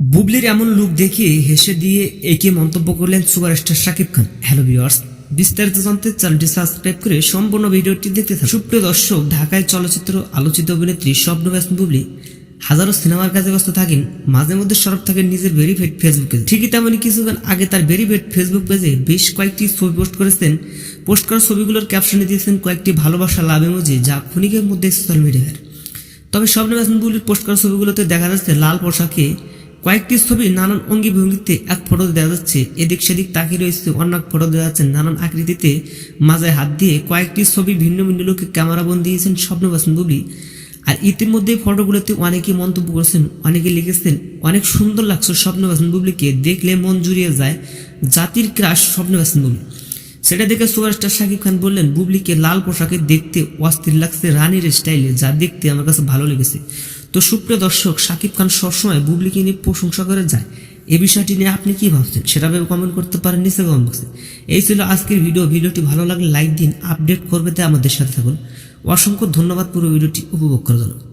বুবলির এমন লুক দেখিয়ে হেসে দিয়ে একে মন্তব্য করলেন superstar Shakib Khan. Hello viewers বিস্তারিত জানতে চ্যানেলটি সাবস্ক্রাইব করে সম্পূর্ণ ভিডিওটি দেখতে থাকুন। সুপ্রিয় দর্শক, ঢাকায় চলচ্চিত্র আলোচিত অভিনেত্রী স্বপ্ন ব্যস্ত বুবলি হাজারো সিনেমার কাজে ব্যস্ত থাকেন, মাঝে মধ্যে সরব থাকেন নিজের ভেরিফাইড ফেসবুকে ঠিকই তেমনই কিছুক্ষণ আগে তার ভেরিফাইড ফেসবুক পেজে বেশ কয়েকটি ছবি পোস্ট করেছেন। পোস্ট করা ছবিগুলোর ক্যাপশনে দিয়েছেন কয়েকটি ভালোবাসা লাভ এমোজি যা ক্ষণিকের মধ্যে সোশ্যাল মিডিয়ার তবে স্বপ্ন বুবলির পোস্ট করা ছবিগুলোতে দেখা যাচ্ছে লাল পোশাকে কয়েকটি ছবি নানান অঙ্গি ভঙ্গিতে এক ফটো দেখা যাচ্ছে। এদিক সেদিক তাকিয়ে রয়েছে অন্য এক ফটো দেখা যাচ্ছে নানান আকৃতিতে। মাজায় হাত দিয়ে কয়েকটি ছবি ভিন্ন ভিন্ন লোকে ক্যামেরা বন্দি দিয়েছেন স্বপ্ন বুবলি আর ইতিমধ্যে ফটোগুলোতে অনেকে মন্তব্য করেছেন অনেকে লিখেছেন, অনেক সুন্দর লাগছে স্বপ্ন বুবলিকে দেখলে মন জুড়িয়ে যায়। জাতির ক্রাশ স্বপ্ন বুবলি সেটা দেখে সুপারস্টার শাকিব খান বললেন বুবলিকে লাল পোশাকে দেখতে অস্থির লাগছে রানীর স্টাইলে, যা দেখতে আমার কাছে ভালো লেগেছে। তো সুপ্রিয় দর্শক শাকিব খান সবসময় বুবলিকে নিয়ে প্রশংসা করে যায়। এ বিষয়টি নিয়ে আপনি কি ভাবছেন? সেটা ভেবে কমেন্ট করতে পারেন নিচে কমেন্ট বক্সে এই ছিল আজকের ভিডিও ভিডিওটি ভালো লাগলে লাইক দিন আপডেট করবে তাই আমাদের সাথে থাকুন। অসংখ্য ধন্যবাদ পুরো ভিডিওটি উপভোগ করার জন্য।